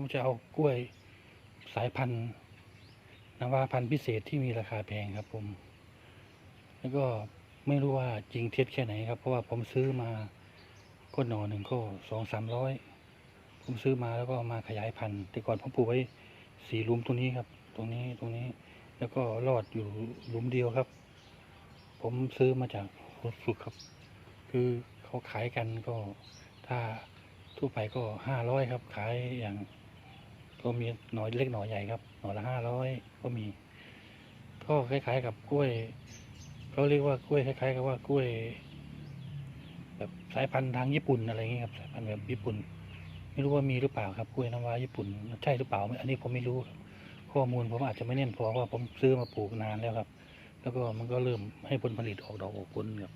ผมจะเอากล้วยสายพันธุ์นว่าพันธุ์พิเศษที่มีราคาแพงครับผม แล้วก็ไม่รู้ว่าจริงเท็จแค่ไหนครับ เพราะว่าผมซื้อมาก็หน่อหนึ่งก็สองสามร้อยผมซื้อมาแล้วก็มาขยายพันธุ์ แต่ก่อนผมปลูกไว้สี่ลุมตรงนี้ครับ ตรงนี้ตรงนี้ แล้วก็รอดอยู่ลุมเดียวครับ ผมซื้อมาจากโคสุครับ คือเขาขายกันก็ถ้าทั่วไปก็ห้าร้อยครับ ขายอย่าง ก็มีหน่อยเล็กหน่อยใหญ่ครับ หน่อยละห้าร้อยก็มี ก็คล้ายๆกับกล้วยเขาเรียกว่ากล้วยคล้ายๆ กับว่ากล้วย แบบสายพันธุ์ทางญี่ปุ่นอะไรอย่างเงี้ยครับสายพันธุ์แบบญี่ปุ่น ไม่รู้ว่ามีหรือเปล่าครับกล้วยน้ำว้าญี่ปุ่นใช่หรือเปล่าอันนี้ผมไม่รู้ครับข้อมูลผมอาจจะไม่แน่นพอเพราะว่าผมซื้อมาปลูกนานแล้วครับ แล้วก็มันก็เริ่มให้ผลผลิตออกดอกออกผลครับ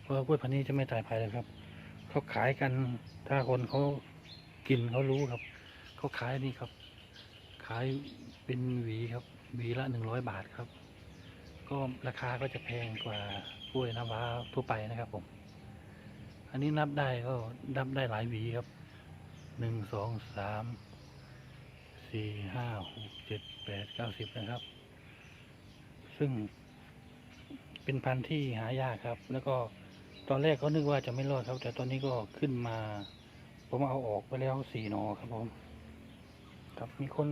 เพราะกล้วยพันธุ์นี้จะไม่ตายภายเลยครับเขาขายกันถ้าคนเขากินเขารู้ครับ เขาขายนี่ครับ ขายเป็นหวีครับ หวีละหนึ่งร้อยบาทครับ ก็ราคาก็จะแพงกว่ากล้วยน้ำว้าทั่วไปนะครับผม อันนี้นับได้ก็นับได้หลายหวีครับหนึ่งสองสามสี่ห้าหกเจ็ดแปดเก้าสิบนะครับ ซึ่งเป็นพันธุ์ที่หายากครับ แล้วก็ตอนแรกเขานึกว่าจะไม่รอดครับ แต่ตอนนี้ก็ขึ้นมา ผมเอาออกไปแล้วสี่นอครับผม ครับ มีคน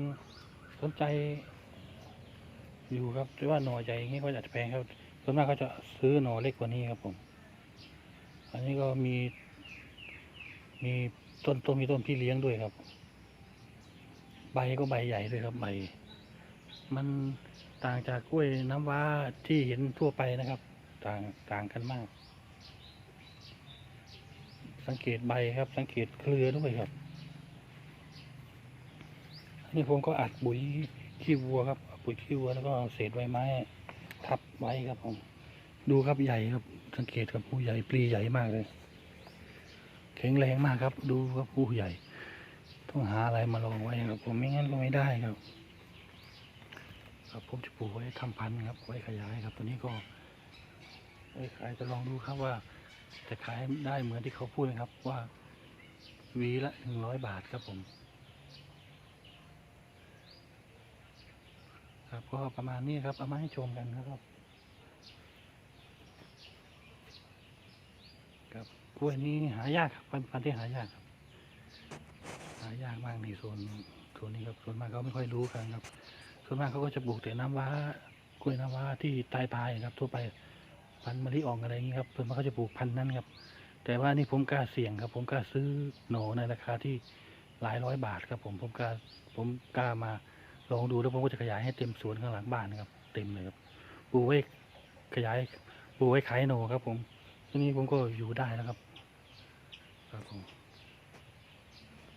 สนใจอยู่ครับแต่ว่าหน่อใหญ่อย่างนี้ก็อาจจะแพงครับ ส่วนมากเขาจะซื้อหน่อเล็กกว่านี้ครับผม อันนี้ก็มี มีต้นต้นมีต้นพี่เลี้ยงด้วยครับ ใบก็ใบใหญ่ด้วยครับใบ มันต่างจากกล้วยน้ำว้าที่เห็นทั่วไปนะครับ ต่างต่างกันมาก สังเกตใบครับ สังเกตเครือด้วยครับ นนี้ผมก็อัดปุ๋ยขี้วัวครับปุ๋ยขี้วัวแล้วก็เศษใบไม้ทับไว้ครับผมดูครับใหญ่ครับสังเกตครับผู้ใหญ่ปลีใหญ่มากเลย แข็งแรงมากครับ ดูครับผู้ใหญ่ ต้องหาอะไรมาลองไว้ครับ ผมไม่งั้นก็ไม่ได้ครับ ครับผมจะปลูกไว้ทำพันธุ์ครับไว้ขยายครับ ตัวนี้ก็ไว้ขายจะลองดูครับว่า จะขายได้เหมือนที่เขาพูดไหมครับว่าวีละหนึ่งร้อยบาทครับผม ครับ ก็ประมาณนี้ครับเอามาให้ชมกันนะครับ ครับกล้วยนี้หายากครับเป็นพันธุ์ที่หายากครับ หายากมากในโซนโซนนี้ครับส่วนมากเขาไม่ค่อยรู้กันครับส่วนมากเขาก็จะปลูกแต่น้ำว้ากล้วยน้ำว้าที่ตายตายครับ ทั่วไปพันธุ์มะลิอ่องอะไรอย่างนี้ครับส่วนมากเขาจะปลูกพันธุ์นั้นครับ แต่ว่านี่ผมกล้าเสี่ยงครับ ผมกล้าซื้อหนอในราคาที่หลายร้อยบาทครับผมผมกล้าผมกล้ามา ลองดูแล้วผมก็จะขยายให้เต็มสวนข้างหลังบ้านนะครับ เต็มเลยครับปลูกไว้ขยายปลูกไว้ขายโนครับ ผมทีนี้ผมก็อยู่ได้แล้วครับ ครับผม